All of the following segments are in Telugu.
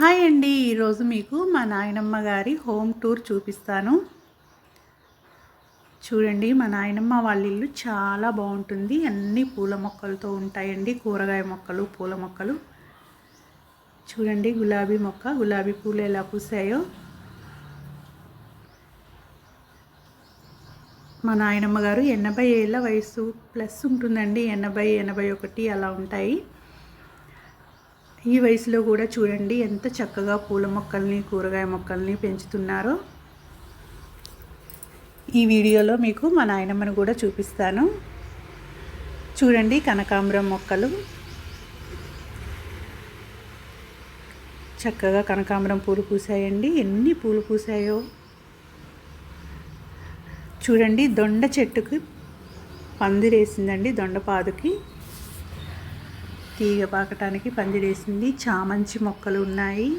హాయ్ అండి. ఈరోజు మీకు మా నాయనమ్మ గారి హోమ్ టూర్ చూపిస్తాను. చూడండి మా నాయనమ్మ వాళ్ళ ఇల్లు చాలా బాగుంటుంది. అన్ని పూల మొక్కలతో ఉంటాయండి. కూరగాయ మొక్కలు పూల మొక్కలు. చూడండి గులాబీ మొక్క గులాబీ పూలు ఎలా పూసాయో. మా నాయనమ్మ గారు ఎనభై ఏళ్ళ వయసు ప్లస్ ఉంటుందండి. ఎనభై ఎనభై ఒకటి అలా ఉంటాయి. ఈ వయసులో కూడా చూడండి ఎంత చక్కగా పూల మొక్కల్ని కూరగాయ మొక్కల్ని పెంచుతున్నారో. ఈ వీడియోలో మీకు మా నాయనమ్మను కూడా చూపిస్తాను. చూడండి కనకాంబరం మొక్కలు. చక్కగా కనకాంబరం పూలు పూసాయండి. ఎన్ని పూలు పూసాయో. చూడండి దొండ చెట్టుకి పందిరేసిందండి దొండపాదుకి తీగ పాకటానికి పందిరేసింది. చామంచి మొక్కలు ఉన్నాయి.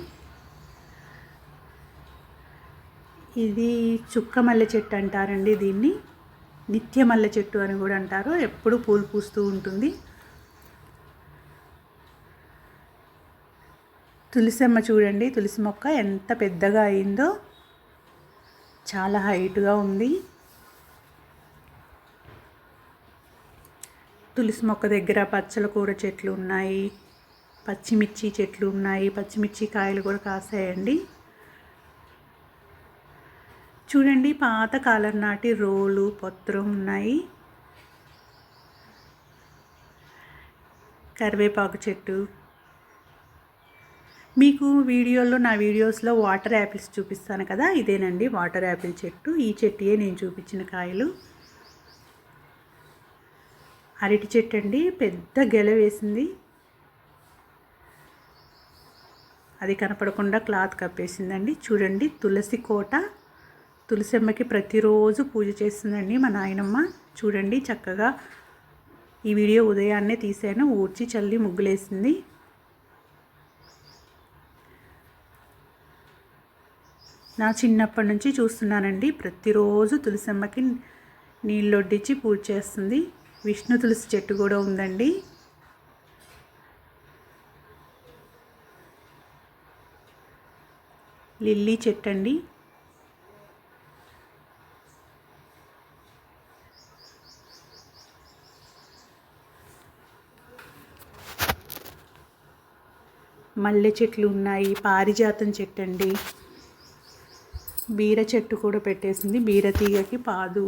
ఇది చుక్క మల్లె చెట్టు అంటారండి దీన్ని. నిత్య మల్లె చెట్టు అని కూడా అంటారు. ఎప్పుడు పూలు పూస్తూ ఉంటుంది. తులసమ్మ చూడండి. తులసి మొక్క ఎంత పెద్దగా అయిందో. చాలా హైట్గా ఉంది. తులసి మొక్క దగ్గర పచ్చల కూర చెట్లు ఉన్నాయి పచ్చిమిర్చి చెట్లు ఉన్నాయి పచ్చిమిర్చి కాయలు కూడా కాసాయండి. చూడండి పాతకాలం నాటి రోలు పొత్రం ఉన్నాయి. కరివేపాకు చెట్టు. మీకు వీడియోలో నా వీడియోస్లో వాటర్ యాపిల్స్ చూపిస్తాను కదా? ఇదేనండి వాటర్ యాపిల్ చెట్టు. ఈ చెట్టుయే నేను చూపించిన కాయలు. అరటి చెట్టు అండి పెద్ద గెల వేసింది. అది కనపడకుండా క్లాత్ కప్పేసిందండి. చూడండి తులసి కోట. తులసమ్మకి ప్రతిరోజు పూజ చేస్తుందండి మా నాయనమ్మ. చూడండి చక్కగా ఈ వీడియో ఉదయాన్నే తీసాను ఊడ్చి చల్లి ముగ్గులేసింది. నా చిన్నప్పటి నుంచి చూస్తున్నానండి. ప్రతిరోజు తులసమ్మకి నీళ్ళొడ్డించి పూజ చేస్తుంది. విష్ణు తులసి చెట్టు కూడా ఉందండి. లిల్లీ చెట్టు అండి మల్లె చెట్లు ఉన్నాయి పారిజాతం చెట్టు అండి బీర చెట్టు కూడా పెట్టేసింది బీర తీగకి పాదు.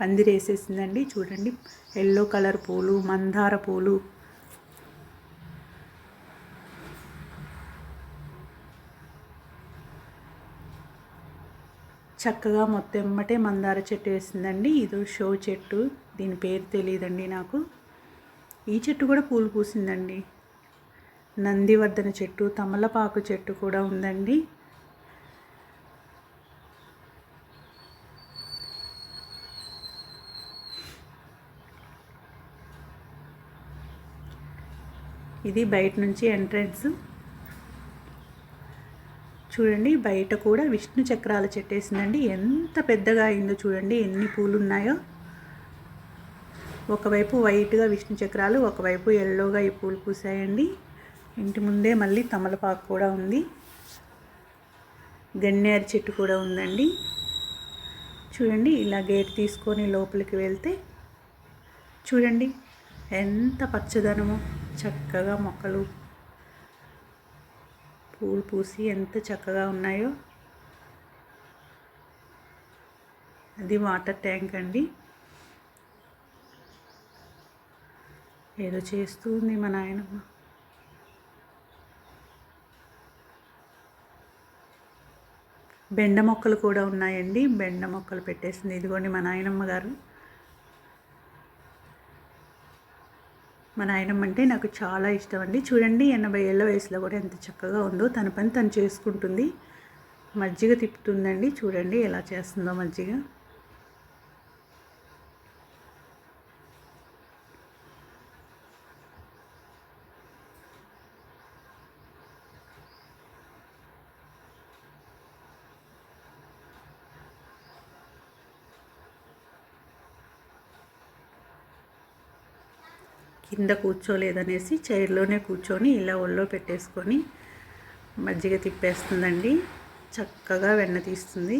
పందిరేసేసిందండి. చూడండి. ఎల్లో కలర్ పూలు మందార పూలు. చక్కగా మొత్తం ఎమ్మటే మందార చెట్టు వేసిందండి. ఇది షో చెట్టు. దీని పేరు తెలియదండి నాకు. ఈ చెట్టు కూడా పూలు పూసిందండి. నందివర్ధన చెట్టు తమలపాకు చెట్టు కూడా ఉందండి. ఇది బయట నుంచి ఎంట్రన్స్. చూడండి బయట కూడా విష్ణు చక్రాలు చెట్టేసిందండి ఎంత పెద్దగా అయిందో చూడండి ఎన్ని పూలు ఉన్నాయో ఒకవైపు వైట్గా విష్ణు చక్రాలు ఒకవైపు ఎల్లోగా ఈ పూలు పూసాయండి. ఇంటి ముందే మళ్ళీ తమలపాకు కూడా ఉంది. గన్నేరు చెట్టు కూడా ఉందండి. చూడండి ఇలా గేట్ తీసుకొని లోపలికి వెళ్తే చూడండి ఎంత పచ్చదనమో. చక్కగా మొక్కలు పూలు పూసి ఎంత చక్కగా ఉన్నాయో. అది వాటర్ ట్యాంక్ అండి. ఏదో చేస్తూ ఉంది మా నాయనమ్మ బెండ మొక్కలు కూడా ఉన్నాయండి. బెండ మొక్కలు పెట్టేసింది. ఇదిగోండి మా నాయనమ్మ గారు. మా నాయనమ్మ అంటే నాకు చాలా ఇష్టం అండి. చూడండి ఎనభై ఏళ్ళ వయసులో కూడా ఎంత చక్కగా ఉందో తన పని తను చేసుకుంటుంది. మజ్జిగ తిప్పుతుందండి. చూడండి ఎలా చేస్తుందో మజ్జిగ. కింద కూర్చోలేదనేసి చైర్లోనే కూర్చొని ఇలా ఒళ్ళో పెట్టేసుకొని మజ్జిగ తిప్పేస్తుందండి. చక్కగా వెన్న తీస్తుంది.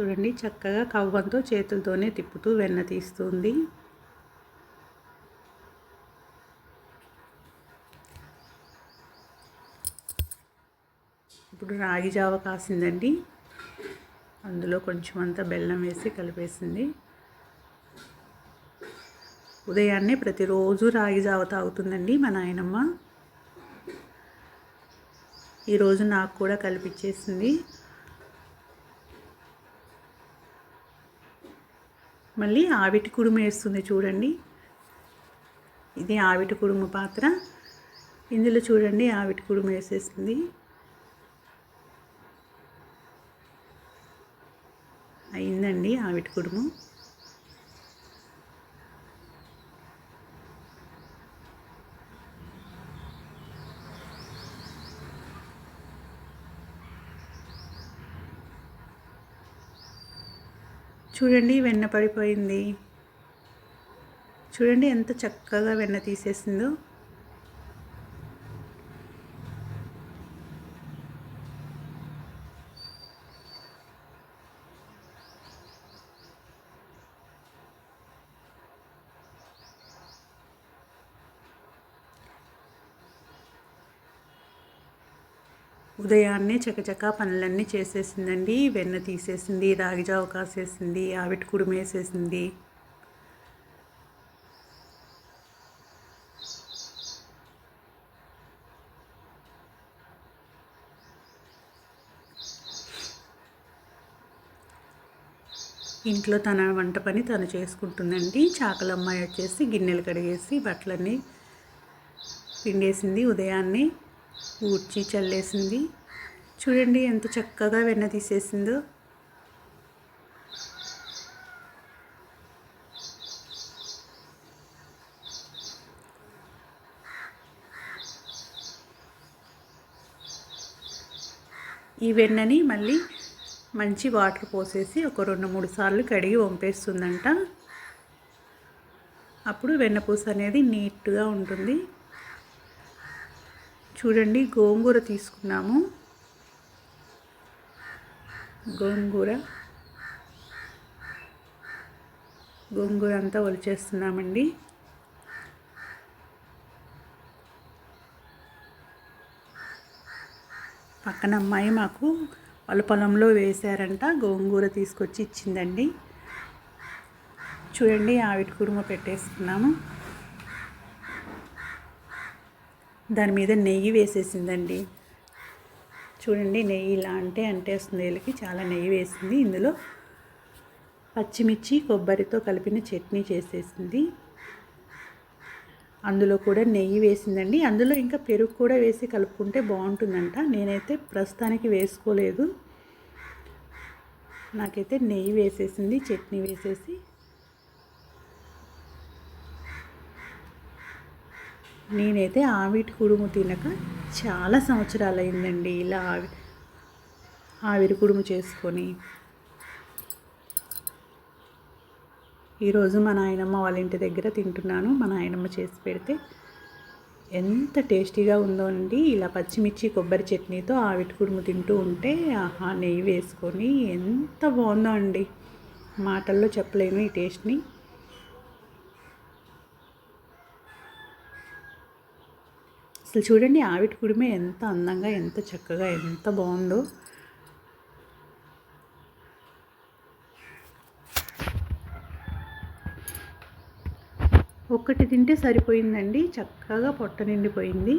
చూడండి చక్కగా కవ్వంతో చేతులతోనే తిప్పుతూ వెన్న తీస్తుంది. ఇప్పుడు రాగి జావ కాసిందండి. అందులో కొంచెం అంతా బెల్లం వేసి కలిపేసింది. ఉదయాన్నే ప్రతిరోజు రాగి జావ తాగుతుందండి మా నాయనమ్మ. ఈరోజు నాకు కూడా కలిపిచ్చేసింది. మళ్ళీ ఆవిటి కుడుము వేస్తుంది చూడండి. ఇది ఆవిటి కుడుము పాత్ర. ఇందులో చూడండి ఆవిటి కుడుము వేసేస్తుంది అయిందండి ఆవిటి కుడుము. చూడండి వెన్న పడిపోయింది. చూడండి ఎంత చక్కగా వెన్న తీసేసిందో. ఉదయాన్నే చకచక పనులన్నీ చేసేసిందండి. వెన్న తీసేసింది రాగిజావ కాసేసింది ఆవిటి కుడుమేసేసింది ఇంట్లో తన వంట పని తను చేసుకుంటుందండి. చాకలమ్మాయి వచ్చేసి గిన్నెలు కడిగేసి బట్టలన్నీ పిండేసింది. ఉదయాన్నే ఊడ్చి చల్లేసింది. చూడండి ఎంత చక్కగా వెన్న తీసేసిందో. ఈ వెన్నని మళ్ళీ మంచి వాటర్ పోసేసి ఒక రెండు మూడు సార్లు కడిగి వంపేస్తుందంట. అప్పుడు వెన్నపూస అనేది నీట్గా ఉంటుంది. చూడండి గోంగూర తీసుకున్నాము. గోంగూర. గోంగూర అంతా ఒలిచేస్తున్నామండి. పక్కన అమ్మాయి మాకు వాళ్ళ పొలంలో వేశారంట గోంగూర తీసుకొచ్చి ఇచ్చిందండి. చూడండి ఆవిటి కుడుమ పెట్టేసుకున్నాము దాని మీద నెయ్యి వేసేసిందండి. చూడండి నెయ్యి ఇలా అంటే అంటేస్తుంది వీళ్ళకి చాలా నెయ్యి వేసింది. ఇందులో పచ్చిమిర్చి కొబ్బరితో కలిపిన చట్నీ చేసేసింది. అందులో కూడా నెయ్యి వేసిందండి. అందులో ఇంకా పెరుగు కూడా వేసి కలుపుకుంటే బాగుంటుందంట. నేనైతే ప్రస్తుతానికి వేసుకోలేదు. నాకైతే నెయ్యి వేసేసింది చట్నీ వేసేసి. నేనైతే ఆవిటి కుడుము తినక చాలా సంవత్సరాలు అయిందండి ఇలా ఆవిరి కుడుము చేసుకొని. ఈరోజు మా నాయనమ్మ వాళ్ళ ఇంటి దగ్గర తింటున్నాను. మా నాయనమ్మ చేసి పెడితే ఎంత టేస్టీగా ఉందో అండి. ఇలా పచ్చిమిర్చి కొబ్బరి చట్నీతో ఆవిటి కుడుము తింటూ ఉంటే ఆహా నెయ్యి వేసుకొని ఎంత బాగుందో అండి. మాటల్లో చెప్పలేను ఈ టేస్ట్ని. అసలు చూడండి ఆవిటి కుడిమే ఎంత అందంగా ఎంత చక్కగా ఎంత బాగుందో. ఒక్కటి తింటే సరిపోయిందండి. చక్కగా పొట్ట నిండిపోయింది.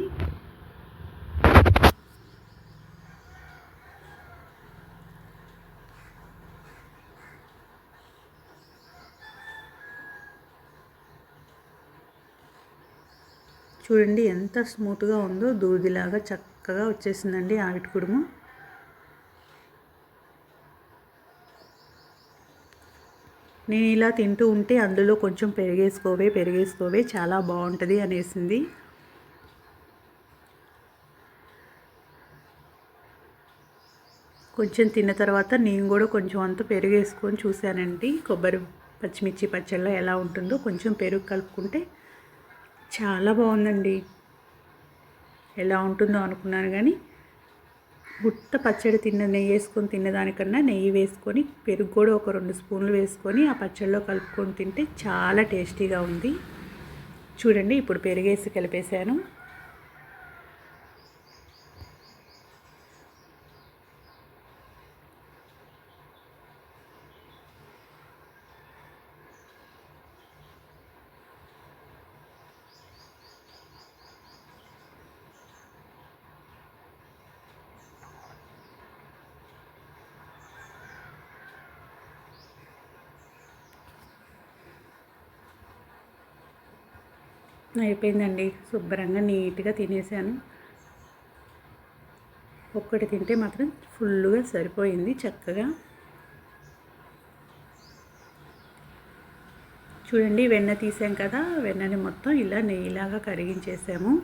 చూడండి ఎంత స్మూత్గా ఉందో దూదిలాగా చక్కగా వచ్చేసిందండి ఆవిటి కుడుము. నేను ఇలా తింటూ ఉంటే అందులో కొంచెం పెరిగేసుకోవే పెరిగేసుకోవే చాలా బాగుంటుంది అనేసింది. కొంచెం తిన్న తర్వాత నేను కూడా కొంచెం అంత పెరుగు వేసుకొని చూశానండి. కొబ్బరి పచ్చిమిర్చి పచ్చళ్ళ ఎలా ఉంటుందో కొంచెం పెరుగు కలుపుకుంటే చాలా బాగుందండి. ఎలా ఉంటుందో అనుకున్నాను కానీ గుట్ట పచ్చడి తిన్న నెయ్యి వేసుకొని తిన్నదానికన్నా నెయ్యి వేసుకొని పెరుగు కూడా ఒక రెండు స్పూన్లు వేసుకొని ఆ పచ్చడిలో కలుపుకొని తింటే చాలా టేస్టీగా ఉంది. చూడండి ఇప్పుడు పెరిగేసి కలిపేశాను. అయిపోయిందండి. శుభ్రంగా నీట్గా తినేసాను. ఒక్కటి తింటే మాత్రం ఫుల్గా సరిపోయింది చక్కగా. చూడండి వెన్న తీసాం కదా వెన్నని మొత్తం ఇలా నెయ్యిలాగా కరిగించేసాము.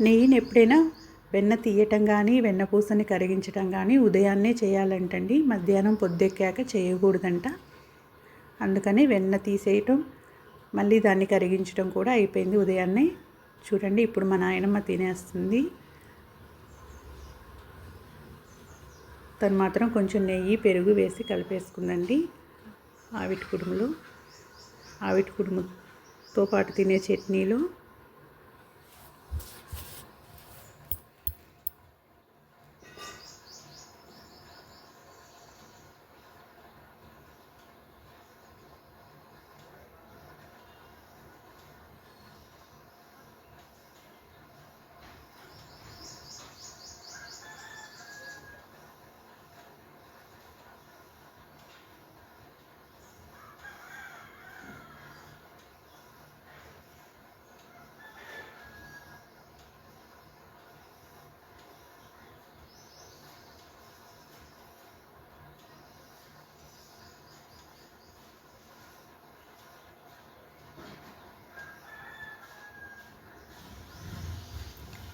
నెయ్యిని ఎప్పుడైనా వెన్న తీయటం కానీ వెన్నపూసని కరిగించటం కానీ ఉదయాన్నే చేయాలంటండి. మధ్యాహ్నం పొద్దెక్కాక చేయకూడదంట. అందుకని వెన్న తీసేయటం మళ్ళీ దాన్ని కరిగించడం కూడా అయిపోయింది ఉదయాన్నే. చూడండి ఇప్పుడు మా నాయనమ్మ తినేస్తుంది. తను మాత్రం కొంచెం నెయ్యి పెరుగు వేసి కలిపేసుకుందండి. ఆవిటి కుడుములు. ఆవిటి కుడుముతో పాటు తినే చట్నీలో.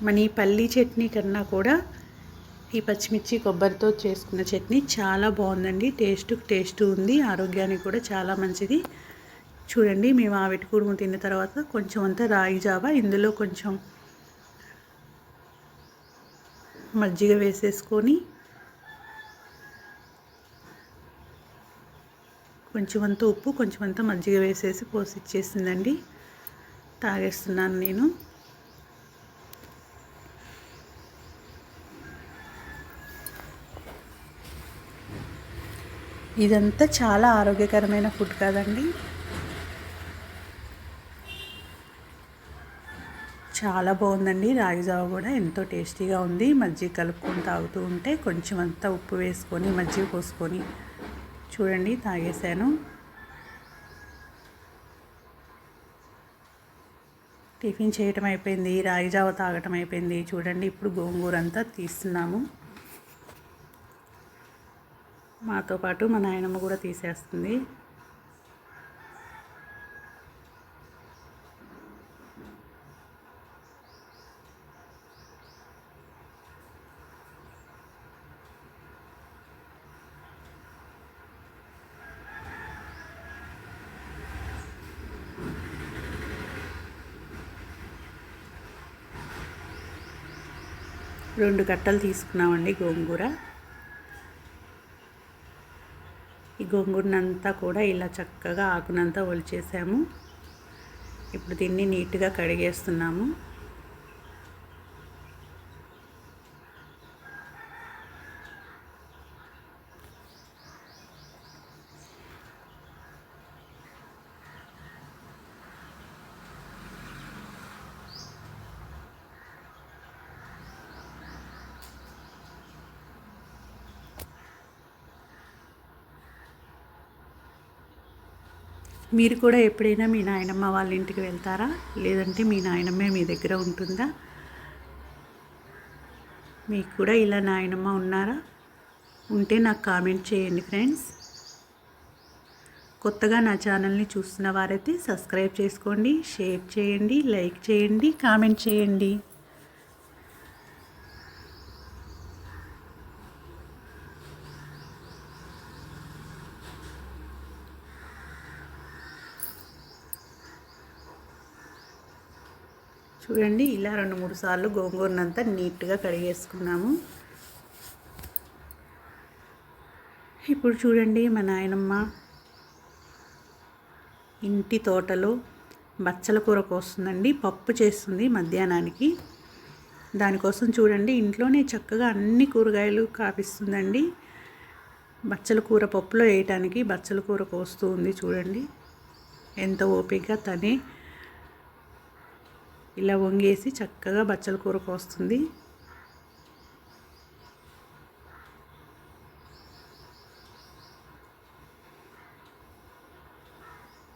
మన ఈ పల్లీ చట్నీ కన్నా కూడా ఈ పచ్చిమిర్చి కొబ్బరితో చేసుకున్న చట్నీ చాలా బాగుందండి. టేస్ట్ టేస్ట్ ఉంది. ఆరోగ్యానికి కూడా చాలా మంచిది. చూడండి మేము ఆ వెటుకుడుము తిన్న తర్వాత కొంచెం అంతా రాగి జావా ఇందులో కొంచెం మజ్జిగ వేసేసుకొని కొంచెం అంత ఉప్పు కొంచెం అంత మజ్జిగ వేసేసి పోసి ఇచ్చేసిందండి తాగేస్తున్నాను నేను. ఇదంతా చాలా ఆరోగ్యకరమైన ఫుడ్ కదండి. చాలా బాగుందండి. రాగి జావ కూడా ఎంతో టేస్టీగా ఉంది. మజ్జిగ కలుపుకొని తాగుతూ ఉంటే కొంచెం అంతా ఉప్పు వేసుకొని మజ్జిగ పోసుకొని చూడండి తాగేశాను. టిఫిన్ చేయటం అయిపోయింది రాగి జావ తాగటం అయిపోయింది. చూడండి ఇప్పుడు గోంగూర అంతా తీస్తున్నాము. మాతో పాటు మా నాయనమ్మ కూడా తీసేస్తుంది. రెండు కట్టలు తీసుకున్నామండి గోంగూర. ఈ గోంగూరనంతా కూడా ఇలా చక్కగా ఆకునంతా ఒలిచేసాము. ఇప్పుడు దీన్ని నీట్గా కడిగేస్తున్నాము. మీరు కూడా ఎప్పుడైనా మీ నాయనమ్మ వాళ్ళ ఇంటికి వెళ్తారా? లేదంటే మీ నాయనమ్మే మీ దగ్గర ఉంటుందా? మీకు కూడా ఇలా నాయనమ్మ ఉన్నారా? ఉంటే నాకు కామెంట్ చేయండి ఫ్రెండ్స్. కొత్తగా నా ఛానల్ని చూస్తున్న వారైతే సబ్స్క్రైబ్ చేసుకోండి షేర్ చేయండి లైక్ చేయండి కామెంట్ చేయండి. చూడండి ఇలా రెండు మూడు సార్లు గోంగూరనంతా నీట్గా కడిగేసుకున్నాము. ఇప్పుడు చూడండి మా నాయనమ్మ ఇంటి తోటలో బచ్చల కూర కోస్తుందండి పప్పు చేస్తుంది మధ్యాహ్నానికి. దానికోసం చూడండి ఇంట్లోనే చక్కగా అన్ని కూరగాయలు కాపిస్తుందండి. బచ్చల కూర పప్పులో వేయటానికి బచ్చల కూర కోస్తూ ఉంది చూడండి. ఎంత ఓపిక తనే ఇలా వంగేసి చక్కగా బచ్చల కూర కోస్తుంది.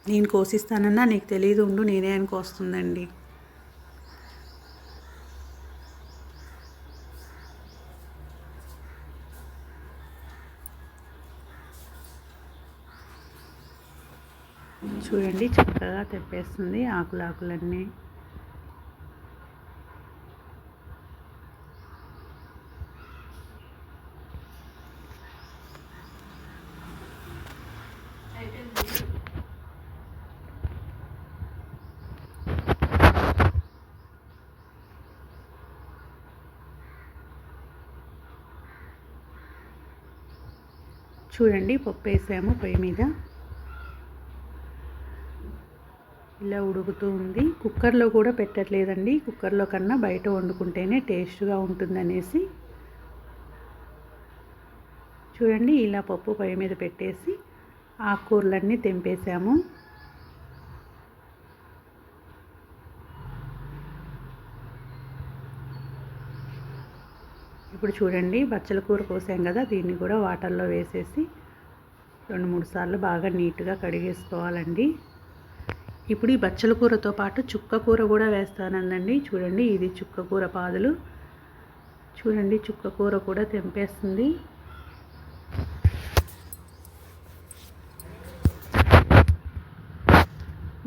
నేను కోసిస్తానన్నా నీకు తెలియదు ఉండు నేనే అని కోస్తుందండి. చూడండి చక్కగా తెప్పేస్తుంది ఆకులు చూడండి పప్పు వేసాము పొయ్యి మీద. ఇలా ఉడుకుతూ ఉంది. కుక్కర్లో కూడా పెట్టట్లేదండి. కుక్కర్లో కన్నా బయట వండుకుంటేనే టేస్ట్గా ఉంటుందనేసి. చూడండి ఇలా పప్పు పొయ్యి మీద పెట్టేసి ఆకుకూరలన్నీ తెంపేసాము. ఇప్పుడు చూడండి బచ్చల కూర కోసాం కదా దీన్ని కూడా వాటర్లో వేసేసి రెండు మూడు సార్లు బాగా నీట్గా కడిగేసుకోవాలండి. ఇప్పుడు ఈ బచ్చల కూరతో పాటు చుక్క కూర కూడా వేస్తానండి. చూడండి ఇది చుక్క కూర పాదులు. చూడండి చుక్క కూర కూడా తెంపేస్తుంది.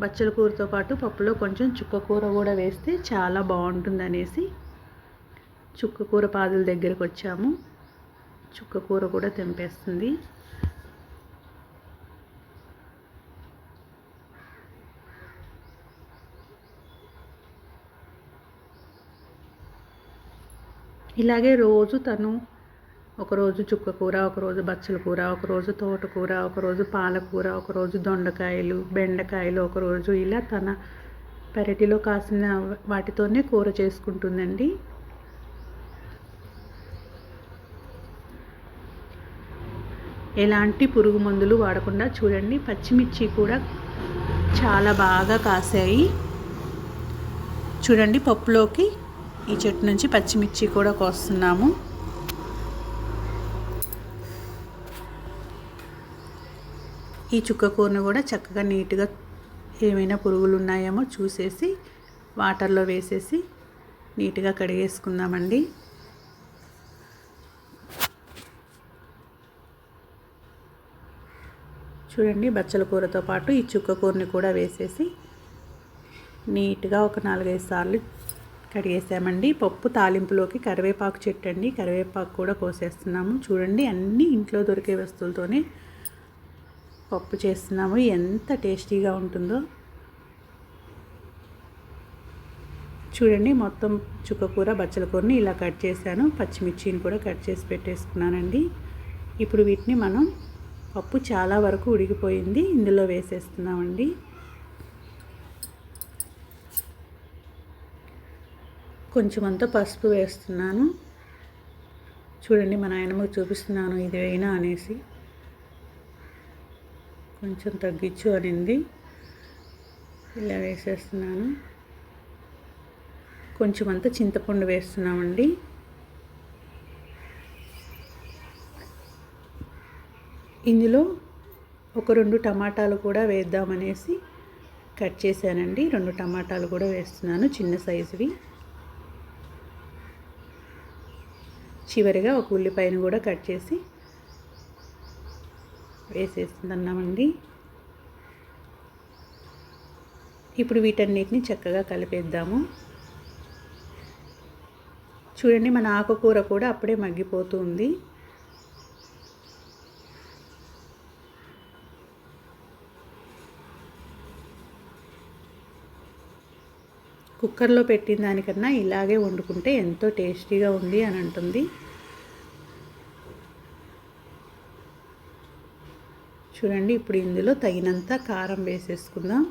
బచ్చల కూరతో పాటు పప్పులో కొంచెం చుక్క కూర కూడా వేస్తే చాలా బాగుంటుంది అనేసి చుక్క కూర పాదుల దగ్గరకు వచ్చాము చుక్క కూర కూడా తెంపేస్తుంది. ఇలాగే రోజు తను ఒకరోజు చుక్క కూర ఒకరోజు బచ్చల కూర ఒకరోజు తోటకూర ఒకరోజు పాలకూర ఒకరోజు దొండకాయలు బెండకాయలు ఒకరోజు ఇలా తన పెరటిలో కాసిన వాటితోనే కూర చేసుకుంటుందండి. ఎలాంటి పురుగు మందులు వాడకుండా చూడండి. పచ్చిమిర్చి కూడా చాలా బాగా కాసాయి. చూడండి పప్పులోకి ఈ చెట్టు నుంచి పచ్చిమిర్చి కూడా కోస్తున్నాము. ఈ చుక్క కూరను కూడా చక్కగా నీట్గా ఏమైనా పురుగులు ఉన్నాయేమో చూసేసి వాటర్లో వేసేసి నీట్గా కడిగేసుకుందామండి. చూడండి బచ్చల కూరతో పాటు ఈ చుక్క కూరని కూడా వేసేసి నీట్గా ఒక నాలుగైదు సార్లు కడిగేసామండి. పప్పు తాలింపులోకి కరివేపాకు చెట్టు అండి. కరివేపాకు కూడా కోసేస్తున్నాము. చూడండి అన్నీ ఇంట్లో దొరికే వస్తువులతోనే పప్పు చేస్తున్నాము. ఎంత టేస్టీగా ఉంటుందో. చూడండి మొత్తం చుక్కకూర బచ్చల కూరని ఇలా కట్ చేశాను. పచ్చిమిర్చిని కూడా కట్ చేసి పెట్టేసుకున్నానండి. ఇప్పుడు వీటిని మనం పప్పు చాలా వరకు ఉడికిపోయింది. ఇందులో వేసేస్తున్నామండి. కొంచెం అంతా పసుపు వేస్తున్నాను. చూడండి మా నాయనమ్మకు చూపిస్తున్నాను ఇది అయినా అనేసి. కొంచెం తగ్గించు అనింది. ఇలా వేసేస్తున్నాను. కొంచెం అంతా చింతపండు వేస్తున్నామండి. ఇందులో ఒక రెండు టమాటాలు కూడా వేద్దామనేసి కట్ చేశానండి. రెండు టమాటాలు కూడా వేస్తున్నాను చిన్న సైజువి. చివరిగా ఒక ఉల్లిపాయను కూడా కట్ చేసి వేసేస్తున్నామండి. ఇప్పుడు వీటన్నిటిని చక్కగా కలిపేద్దాము. చూడండి మన ఆకుకూర కూడా అప్పుడే మగ్గిపోతుంది. కుక్కర్లో పెట్టిన దానికన్నా ఇలాగే వండుకుంటే ఎంతో టేస్టీగా ఉంది అని అంటుంది. చూడండి ఇప్పుడు ఇందులో తగినంత కారం వేసేసుకుందాం.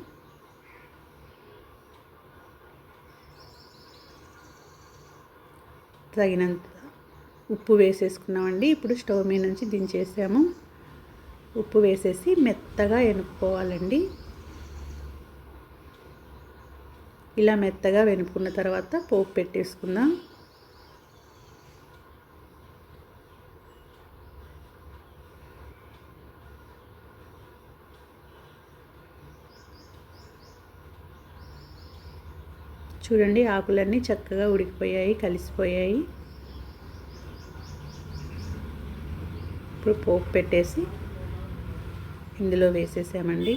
తగినంత ఉప్పు వేసేసుకున్నామండి. ఇప్పుడు స్టవ్ మీద నుంచి దించేసాము. ఉప్పు వేసేసి మెత్తగా ఎనుక్కోవాలండి. ఇలా మెత్తగా వెనుకున్న తర్వాత పోపు పెట్టేసుకుందాం. చూడండి ఆకులన్నీ చక్కగా ఉడికిపోయాయి కలిసిపోయాయి. ఇప్పుడు పోపు పెట్టేసి ఇందులో వేసేసామండి.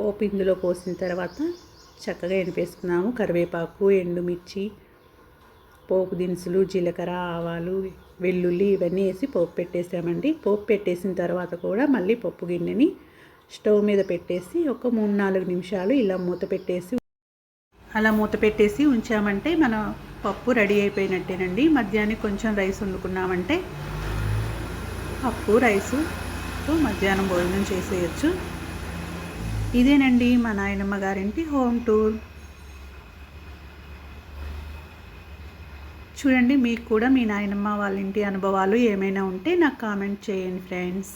పోపు ఇందులో పోసిన తర్వాత చక్కగా ఎనిపేసుకున్నాము కరివేపాకు ఎండుమిర్చి పోపు దినుసులు జీలకర్ర ఆవాలు వెల్లుల్లి ఇవన్నీ వేసి పోపు పెట్టేసామండి. పోపు పెట్టేసిన తర్వాత కూడా మళ్ళీ పప్పు గిన్నెని స్టవ్ మీద పెట్టేసి ఒక మూడు నాలుగు నిమిషాలు ఇలా మూత పెట్టేసి అలా మూత పెట్టేసి ఉంచామంటే మన పప్పు రెడీ అయిపోయినట్టేనండి. మధ్యాహ్నం కొంచెం రైస్ వండుకున్నామంటే పప్పు రైసు మధ్యాహ్నం భోజనం చేసేయచ్చు. ఇదేనండి మా నాయనమ్మ గారింటి హోమ్ టూర్. చూడండి మీకు కూడా మీ నాయనమ్మ వాళ్ళ ఇంటి అనుభవాలు ఏమైనా ఉంటే నాకు కామెంట్ చేయండి ఫ్రెండ్స్.